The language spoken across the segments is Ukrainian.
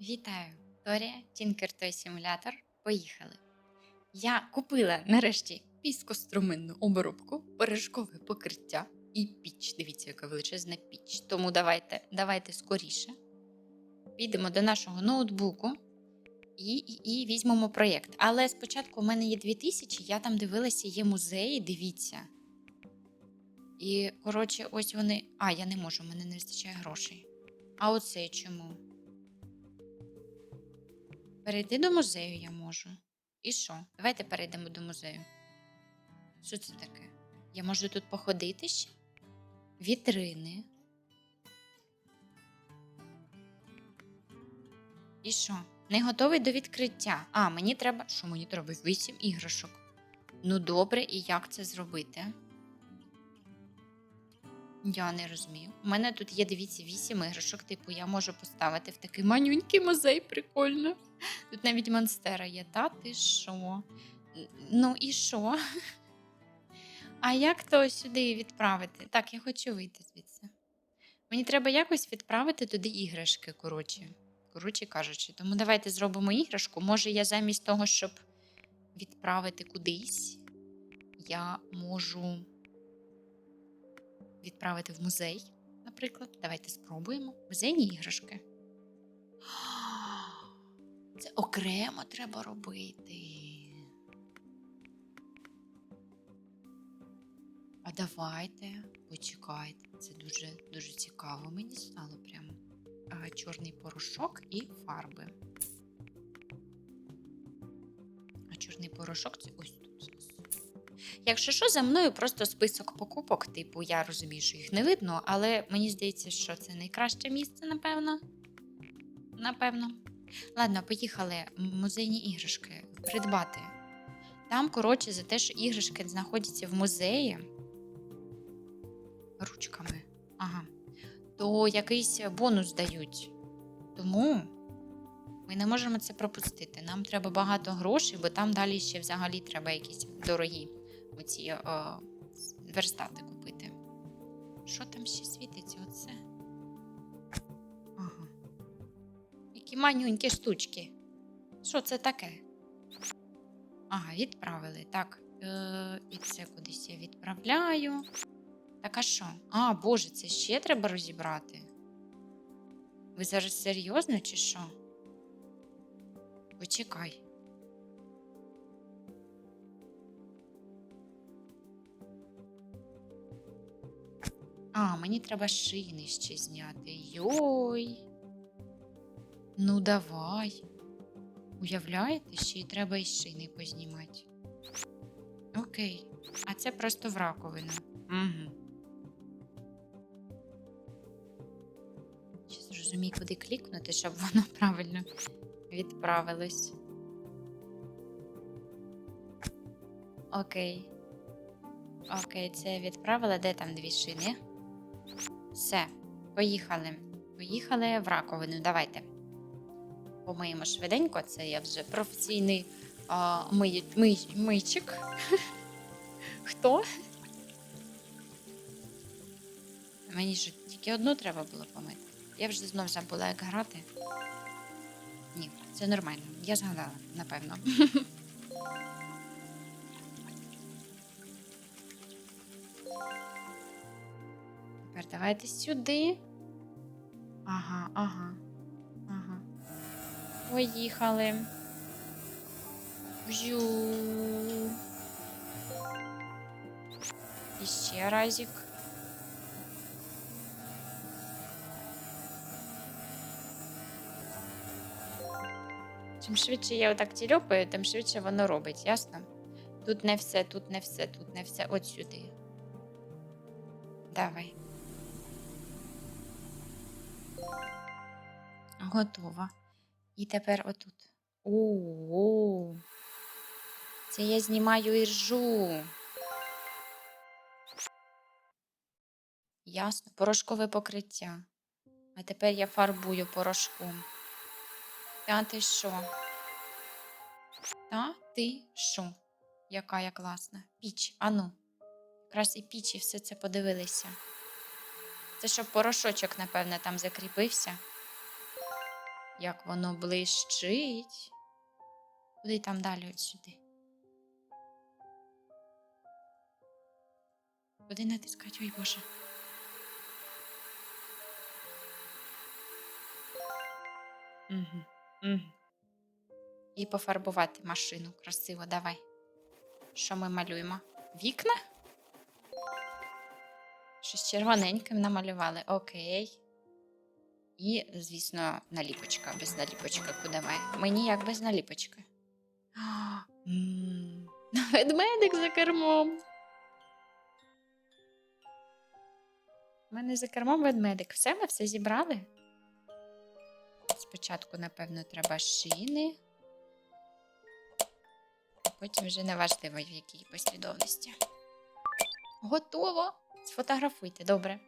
Вітаю! Торія Тінкер той симулятор. Поїхали. Я купила нарешті піскоструменну обробку, пиріжкове покриття і піч. Дивіться, яка величезна піч. Тому давайте, давайте скоріше. Підемо до нашого ноутбуку і, і, і візьмемо проєкт. Але спочатку у мене є 2000, я там дивилася, є музеї, дивіться. І, коротше, ось вони. А, я не можу, в мене не вистачає грошей. А оце чому? Перейти до музею я можу. І що? Давайте перейдемо до музею. Що це таке? Я можу тут походити ще? Вітрини. І що? Не готовий до відкриття. А, мені треба. Що мені треба? Вісім іграшок. Ну, добре, і як це зробити? Я не розумію. У мене тут є, дивіться, вісім іграшок, типу, я можу поставити в такий манюнький музей, прикольно. Тут навіть монстера є, та ти що? Ну і що? А як то сюди відправити? Так, я хочу вийти звідси. Мені треба якось відправити туди іграшки, коротше. Коротше кажучи. Тому давайте зробимо іграшку. Може, я замість того, щоб відправити кудись, я можу відправити в музей, наприклад. Давайте спробуємо. Музейні іграшки. Це окремо треба робити. А давайте, почекайте. Це дуже дуже цікаво. Мені стало прямо. А, чорний порошок і фарби. А чорний порошок це ось тут. Якщо що, за мною просто список покупок, типу, я розумію, що їх не видно, але мені здається, що це найкраще місце, напевно. Напевно. Ладно, поїхали. Музейні іграшки придбати. Там, коротше, за те, що іграшки знаходяться в музеї ручками. Ага. То якийсь бонус дають. Тому ми не можемо це пропустити. Нам треба багато грошей, бо там далі ще взагалі треба якісь дорогі оці е, верстати купити. Що там ще світиться? Оце? Ага. Які манюнькі штучки. Що це таке? Ага, відправили. Так. Е, і це кудись я відправляю. Так а що? А, Боже, це ще треба розібрати. Ви зараз серйозно чи що? Почекай. А, мені треба шини ще зняти. Йой. Ну, давай. Уявляєте, ще й треба і шини познімати. Окей. А це просто в раковину. Угу. Ще зрозумій, куди клікнути, щоб воно правильно відправилось. Окей. Окей, це відправила. Де там дві шини? Все, поїхали. Поїхали в раковину. Давайте. Помиємо швиденько. Це я вже професійний а, мий, мий, мийчик. Хто? Мені ж тільки одну треба було помити. Я вже знов забула, як грати. Ні, це нормально. Я згадала, напевно. давайте сюди. Ага, ага. Ага. Поїхали. Бжу. І ще разик. Чим швидше я отак тільопаю, тим швидше воно робить, ясно? Тут не все, тут не все, тут не все. От сюди. Давай. Готово. І тепер отут. О, це я знімаю іржу. Ясно, порошкове покриття. А тепер я фарбую порошком. Та ти що? Та ти що? Яка я класна. Піч, ану. Якраз і піч, і все це подивилися. Це щоб порошочок, напевне, там закріпився. як воно блищить. Куди там далі от сюди? Куди натискати? Ой Боже. Угу. Угу. І пофарбувати машину красиво, давай. Що ми малюємо? Вікна? Щось червоненьким намалювали. Окей. І, звісно, наліпочка. Без наліпочки куди ми? Мені як без наліпочки. Ведмедик за кермом. У мене за кермом ведмедик. Все, ми все зібрали. Спочатку, напевно, треба шини. Потім вже не важливо, в якій послідовності. Готово. Сфотографуйте, добре.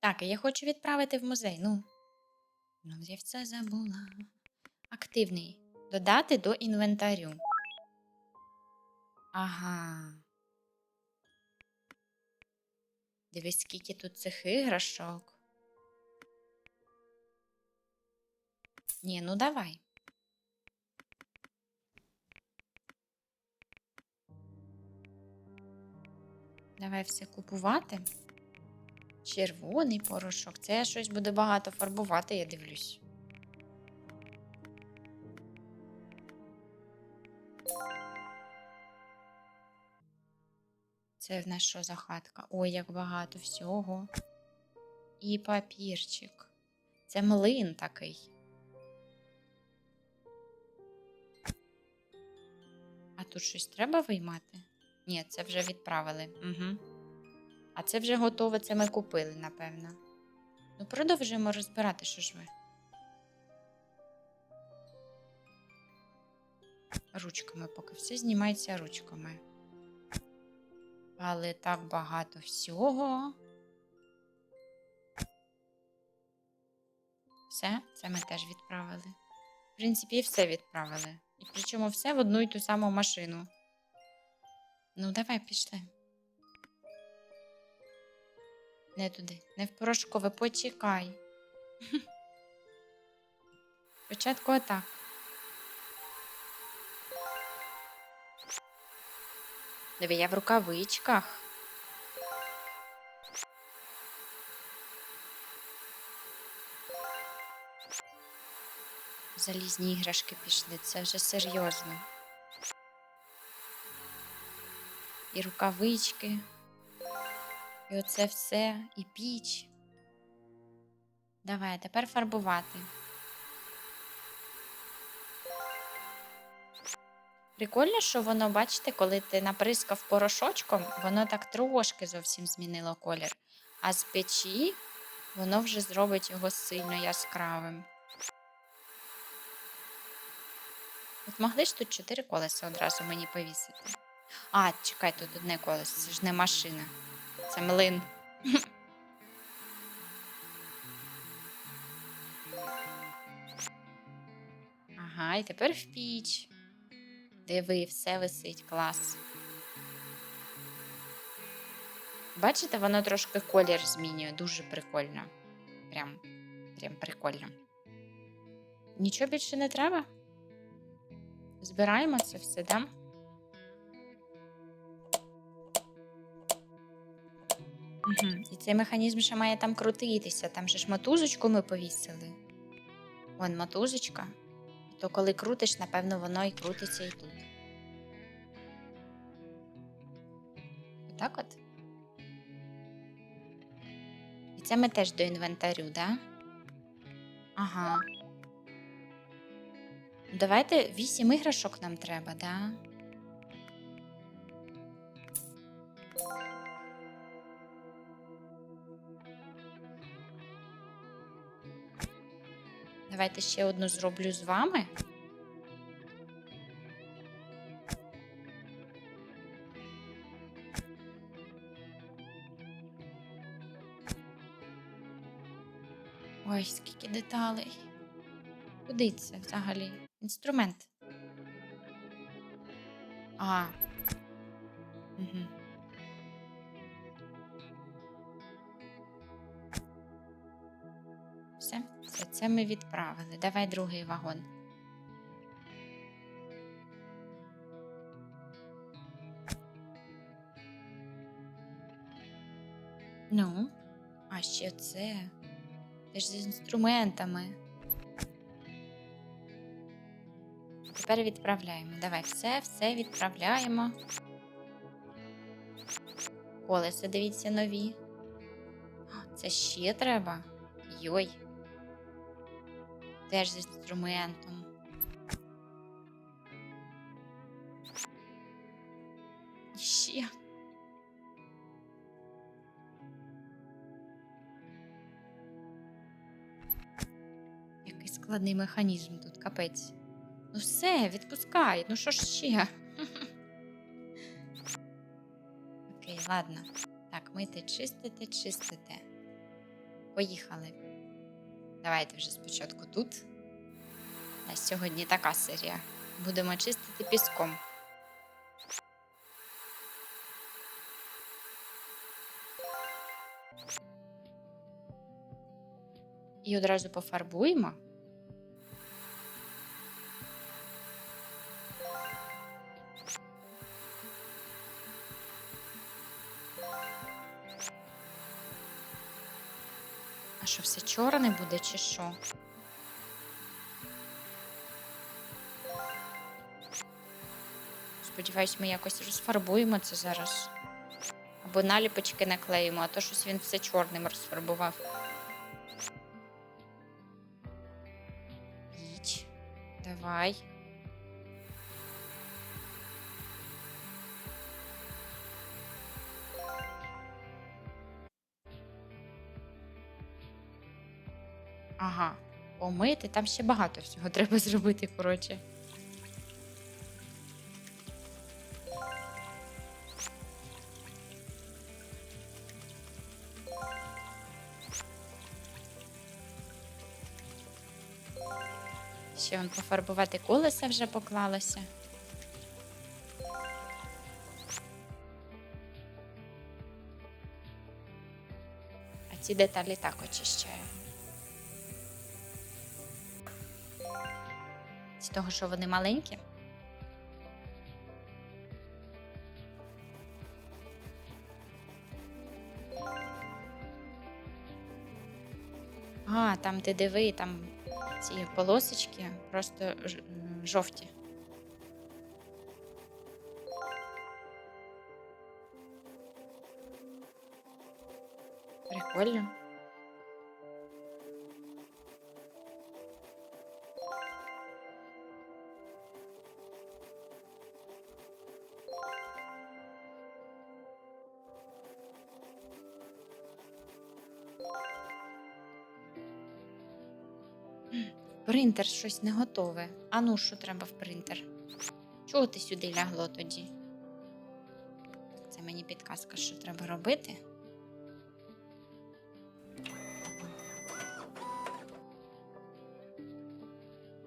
Так, я хочу відправити в музей. Ну, ну я все забула. Активний. Додати до інвентарю. Ага. Дивись, скільки тут цих іграшок. Ні, ну давай. Давай все купувати. Червоний порошок. Це щось буде багато фарбувати, я дивлюсь. Це в нас що за хатка? Ой, як багато всього. І папірчик. Це млин такий. А тут щось треба виймати? Ні, це вже відправили. Угу. А це вже готове, це ми купили, напевно. Ну, продовжуємо розбирати, що ж ви. Ручками, поки все знімається ручками. Але так багато всього. Все, це ми теж відправили. В принципі, і все відправили. І причому все в одну й ту саму машину. Ну, давай пішли. Не туди, не в порошкове, почекай. Спочатку отак. Диви, я в рукавичках. Залізні іграшки пішли, це вже серйозно. І рукавички. І оце все, і піч. Давай, тепер фарбувати. Прикольно, що воно, бачите, коли ти наприскав порошочком, воно так трошки зовсім змінило колір. А з печі воно вже зробить його сильно яскравим. От могли ж тут чотири колеса одразу мені повісити. А, чекай, тут одне колесо, це ж не машина. Це млин. Ага, і тепер в піч. Диви, все висить, клас. Бачите, воно трошки колір змінює, дуже прикольно. Прям, прям прикольно. Нічого більше не треба? Збираємо це все, да? Угу. І цей механізм ще має там крутитися. Там же ж мотузочку ми повісили. Вон мотузочка. То коли крутиш, напевно, воно і крутиться і тут. Отак от. І це ми теж до інвентарю, да? Ага. Давайте вісім іграшок нам треба, да? Давайте ще одну зроблю з вами. Ой, скільки деталей. Куди це взагалі? Інструмент. А. Угу. Все, все це ми відправили. Давай другий вагон. Ну, а ще це. Теж з інструментами. Тепер відправляємо. Давай все, все відправляємо. Колеса, дивіться, нові. Це ще треба. Йой. Теж з інструментом. Ще. Який складний механізм тут, капець. Ну все, відпускай. Ну що ж ще? Окей, ладно. Так, мити, чистити, чистити. Поїхали. Давайте вже спочатку тут. У сьогодні така серія. Будемо чистити піском. І одразу пофарбуємо. Що, буде, чи що? Сподіваюсь, ми якось розфарбуємо це зараз. Або наліпочки наклеїмо, а то щось він все чорним розфарбував. Давай. Ага, помити, там ще багато всього треба зробити, коротше. Ще вон пофарбувати колеса вже поклалося. А ці деталі так очищаю. Того, що вони маленькі. А, там ти диви, там ці полосочки просто жовті. Прикольно. Принтер щось не готове. А ну, що треба в принтер? Чого ти сюди лягло тоді? Це мені підказка, що треба робити.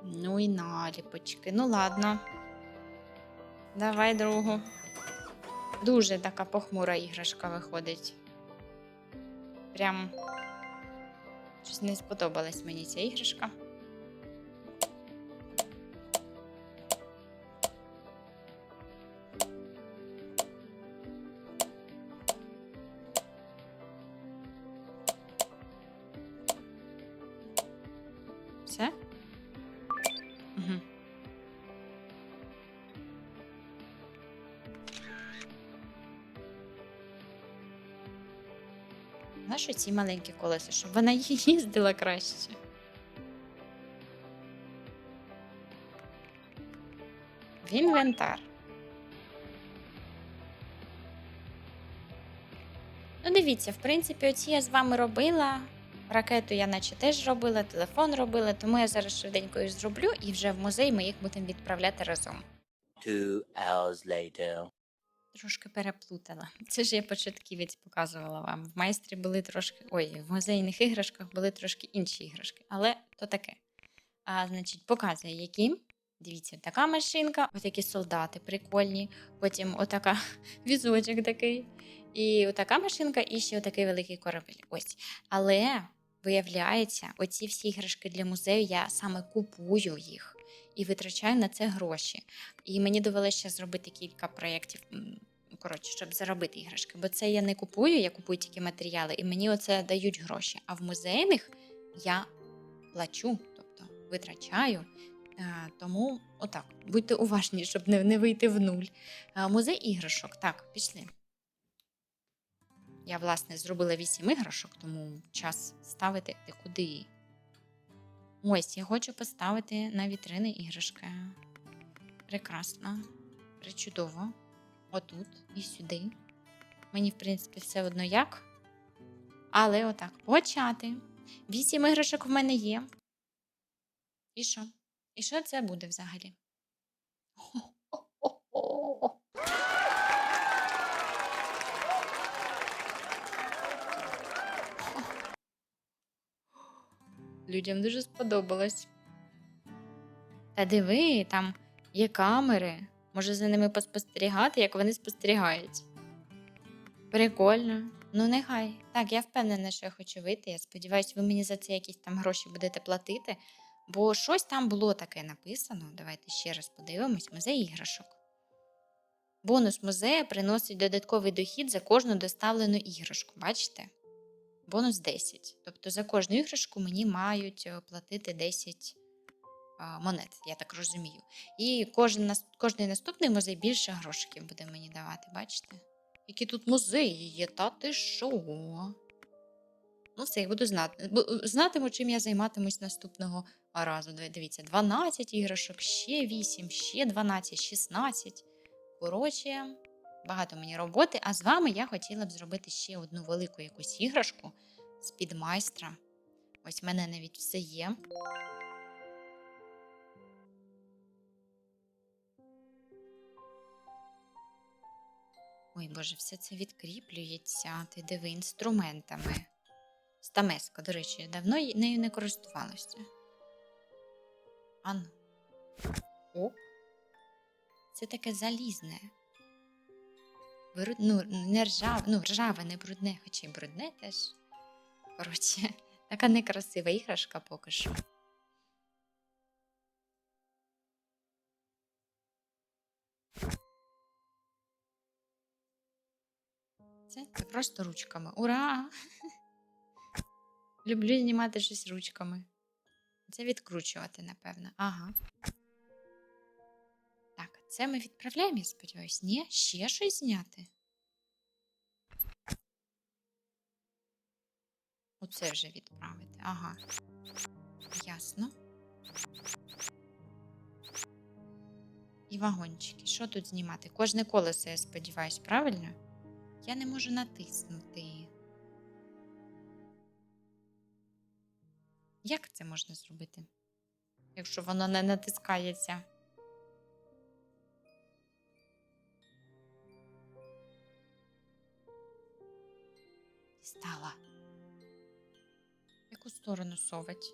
Ну і наліпочки. Ну ладно. Давай другу. Дуже така похмура іграшка виходить. Прям щось не сподобалась мені ця іграшка. Ці маленькі колеса, щоб вона їздила краще. В інвентар. Ну, дивіться, в принципі, оці я з вами робила. Ракету я наче теж робила, телефон робила, тому я зараз швиденько їх зроблю і вже в музей ми їх будемо відправляти разом. Two hours later. Трошки переплутала. Це ж я початківець показувала вам. В майстрі були трошки. Ой, в музейних іграшках були трошки інші іграшки, але то таке. А, значить, показує, які. Дивіться, така машинка, ось такі солдати прикольні. Потім отака візочок такий. І отака машинка, і ще отакий великий корабель. Ось. Але Виявляється, оці всі іграшки для музею я саме купую їх і витрачаю на це гроші. І мені довелося ще зробити кілька проєктів, коротше, щоб заробити іграшки. Бо це я не купую, я купую тільки матеріали, і мені оце дають гроші. А в музейних я плачу, тобто витрачаю. Е, Тому отак, будьте уважні, щоб не, не вийти в нуль. Е, Музей іграшок. Так, пішли. Я, власне, зробила вісім іграшок, тому час ставити ти куди. Ось, я хочу поставити на вітрини іграшки. Прекрасно, причудово. Отут і сюди. Мені, в принципі, все одно як. Але отак, почати. Вісім іграшок в мене є. І що? І що це буде взагалі? Людям дуже сподобалось. Та диви, там є камери. Може за ними поспостерігати, як вони спостерігають. Прикольно. Ну, нехай. Так, я впевнена, що я хочу вийти. Я сподіваюся, ви мені за це якісь там гроші будете платити. Бо щось там було таке написано. Давайте ще раз подивимось: музей іграшок. Бонус музею приносить додатковий дохід за кожну доставлену іграшку. Бачите? Бонус 10. Тобто за кожну іграшку мені мають е, платити 10 монет, я так розумію. І кожен, кожний наступний музей більше грошиків буде мені давати, бачите? Які тут музеї є, та ти що? Ну, все, я буду знати. Знатиму, чим я займатимусь наступного разу. Дивіться, 12 іграшок, ще 8, ще 12, 16. Коротше, багато мені роботи. А з вами я хотіла б зробити ще одну велику якусь іграшку з під майстра. Ось в мене навіть все є. Ой, Боже, все це відкріплюється. Ти диви інструментами. Стамеска, до речі, давно нею не користувалася. Ану. О. Це таке залізне. Бру- Ну, не ржаве, ну, ржаве, не брудне, хоча й брудне теж. Коротше, така некрасива іграшка поки що. Це, це просто ручками. Ура! Люблю знімати щось ручками. Це відкручувати, напевно. Ага. Це ми відправляємо, я сподіваюся. Ні, ще щось зняти. Оце вже відправити. Ага. Ясно. І вагончики. Що тут знімати? Кожне колесо, я сподіваюсь, правильно? Я не можу натиснути. Як це можна зробити? Якщо воно не натискається. Стала. В яку сторону совать?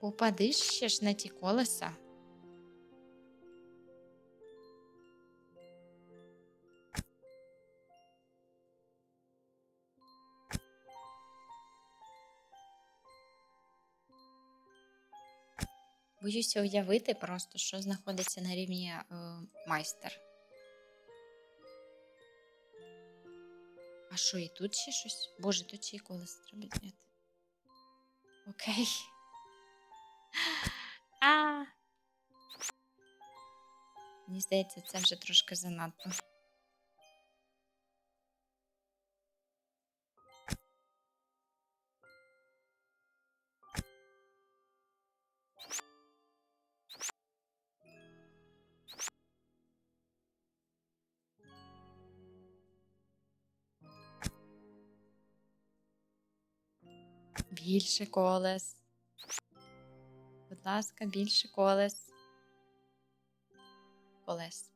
Попадиш ще ж на ті колеса. Боюся уявити просто, що знаходиться на рівні е, майстер. А що, і тут ще щось? Боже, тут ще й колесо треба зняти. Окей. А. Мені здається, це вже трошки занадто. Більше колес. Будь ласка, більше колес. Колес.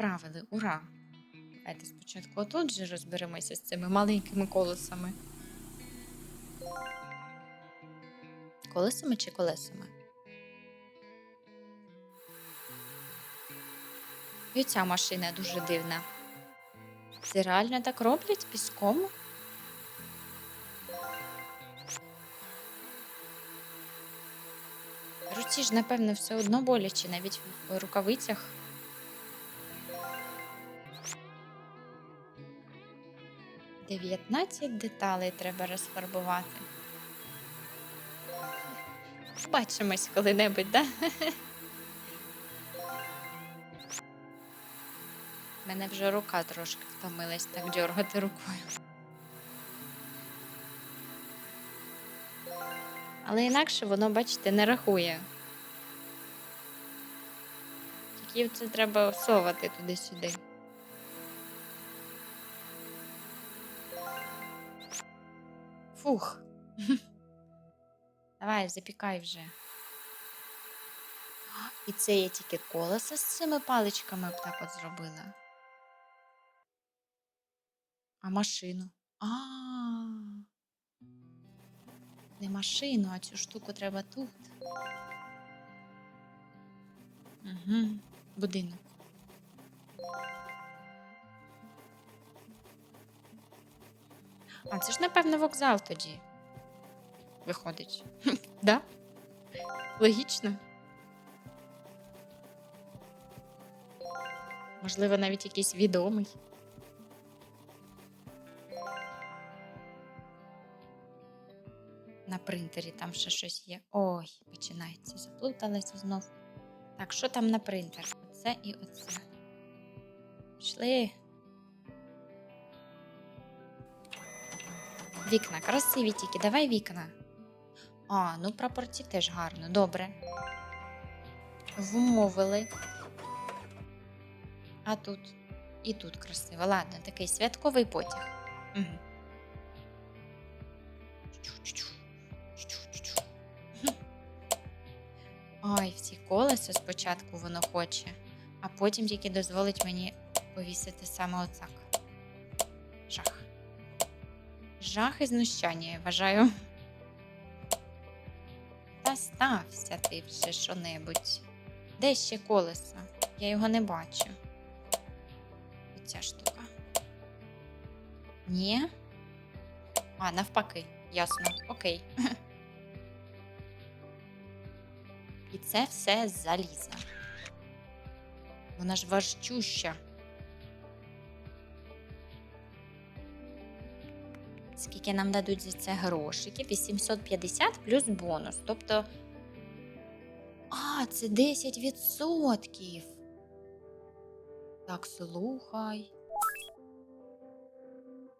Відправили. Ура! Давайте спочатку отут же розберемося з цими маленькими колесами. Колесами чи колесами? І ця машина дуже дивна. Це реально так роблять піском? Руці ж, напевно, все одно боляче, навіть в рукавицях. Дев'ятнадцять деталей треба розфарбувати. Побачимось коли-небудь, да? Мене вже рука трошки втомилась так дергати рукою. Але інакше воно, бачите, не рахує. Тільки це треба всовувати туди-сюди. Фух. Давай, запікай вже. І це я тільки колеса з цими паличками б так от зробила. А машину? А. Не машину, а цю штуку треба тут. Угу. Будинок. А це ж, напевно, вокзал тоді. Виходить. да? Логічно. Можливо, навіть якийсь відомий. На принтері там ще щось є. Ой, починається. Заплуталася знов. Так, що там на принтер? Оце і оце. Пішли. Вікна, красиві тільки. Давай вікна. А, ну прапорці теж гарно. Добре. Вмовили. А тут. І тут красиво. Ладно, такий святковий потяг. Угу. Ой, всі колеса спочатку воно хоче, а потім тільки дозволить мені повісити саме оцак. Жах. Жах і знущання, я вважаю. Та стався ти вже що-небудь. Де ще колесо? Я його не бачу. Оця штука. Ні? А, навпаки, ясно. Окей. І це все заліза. Вона ж важчуща. Скільки нам дадуть за це грошиків? 850 плюс бонус. Тобто. А, це 10%. Так, слухай.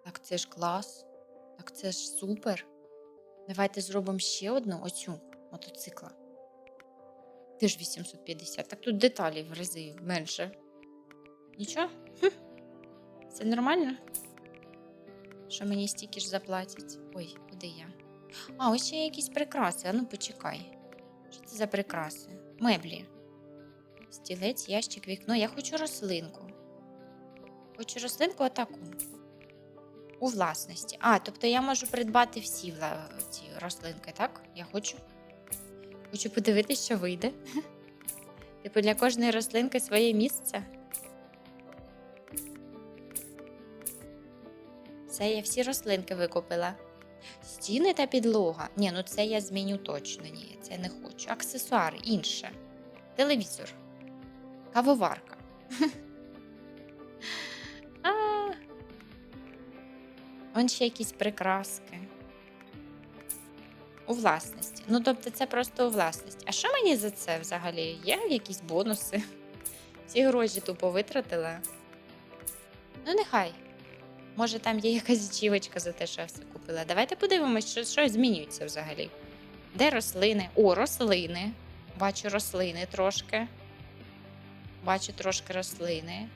Так, це ж клас. Так, це ж супер. Давайте зробимо ще одну оцю мотоцикла. Теж 850. Так тут деталі в рази менше. Нічого? Хм. Це нормально? Що мені стільки ж заплатять? Ой, куди я? А, ось ще є якісь прикраси. А ну почекай. Що це за прикраси? Меблі. Стілець, ящик, вікно. Я хочу рослинку. Хочу рослинку атаку. У власності. А, тобто я можу придбати всі ці рослинки, так? Я хочу. Хочу подивитися, що вийде. Типу для кожної рослинки своє місце. Все, я всі рослинки викупила. Стіни та підлога. Ні, ну це я зміню точно. Ні, це не хочу. Аксесуари інше. Телевізор. Кавоварка. А. Вон ще якісь прикраски. У власності. Ну, тобто, це просто у власності. А що мені за це взагалі? Є якісь бонуси? Всі гроші тупо витратила. Ну, нехай. Може, там є якась ачівочка за те, що я все купила. Давайте подивимось, що, що змінюється взагалі. Де рослини? О, рослини. Бачу рослини трошки. Бачу трошки рослини.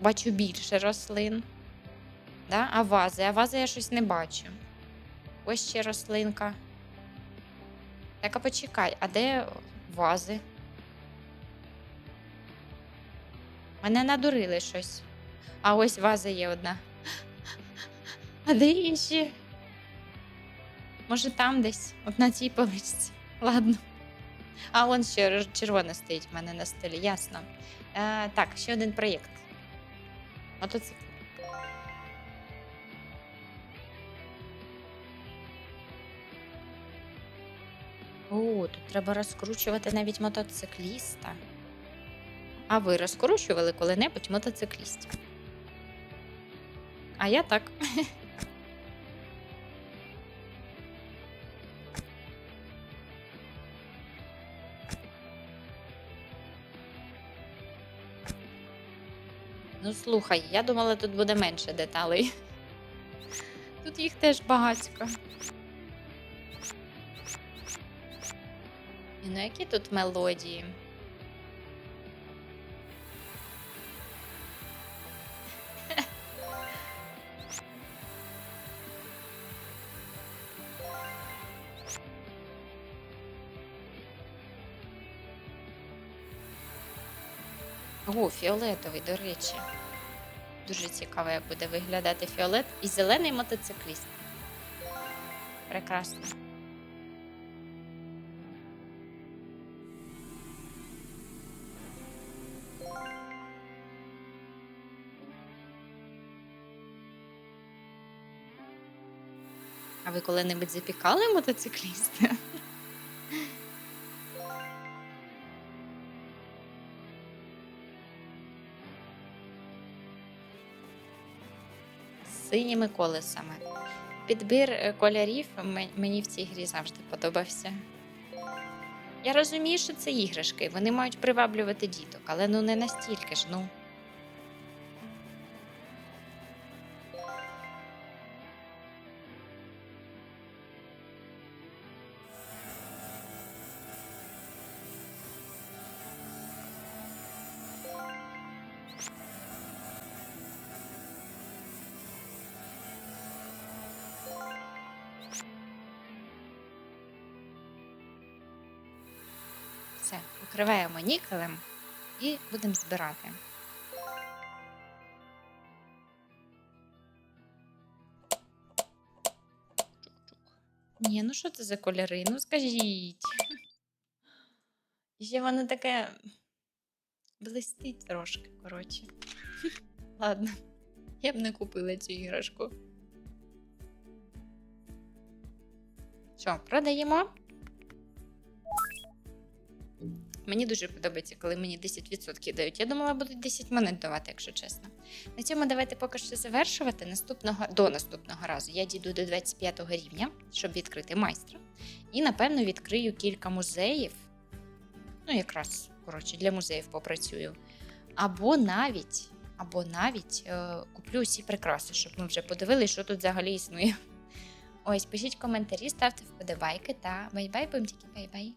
Бачу більше рослин. Да? А вази? А вази я щось не бачу. Ось ще рослинка. Так, а почекай, а де вази? Мене надурили щось. А ось ваза є одна. А де інші? Може, там десь, от на цій поличці. Ладно. А вон ще червона стоїть в мене на столі, ясно. Е, так, ще один проєкт. Мотоцикл. О, тут треба розкручувати навіть мотоцикліста. А ви розкручували коли-небудь мотоциклістів? А я так. Ну, слухай, я думала, тут буде менше деталей. Тут їх теж багатько. І ну які тут мелодії? О, фіолетовий, до речі. Дуже цікаво, як буде виглядати фіолет і зелений мотоцикліст. Прекрасно. А ви коли-небудь запікали мотоцикліста? Синіми колесами. Підбір е, кольорів мені в цій грі завжди подобався. Я розумію, що це іграшки, вони мають приваблювати діток, але ну не настільки ж, ну. Покриваємо нікелем і будемо збирати. Ні, ну що це за кольори? Ну скажіть. Ще воно таке блистить трошки, коротше. Ладно, я б не купила цю іграшку. Що, продаємо? Мені дуже подобається, коли мені 10% дають. Я думала, будуть 10 монет давати, якщо чесно. На цьому давайте поки що завершувати. Наступного до наступного разу я дійду до 25 рівня, щоб відкрити майстра. І напевно відкрию кілька музеїв. Ну, якраз коротше, для музеїв попрацюю. Або навіть, або навіть е, куплю усі прикраси, щоб ми вже подивилися, що тут взагалі існує. Ось, пишіть коментарі, ставте вподобайки та бай-бай, бумтіки, бай-бай.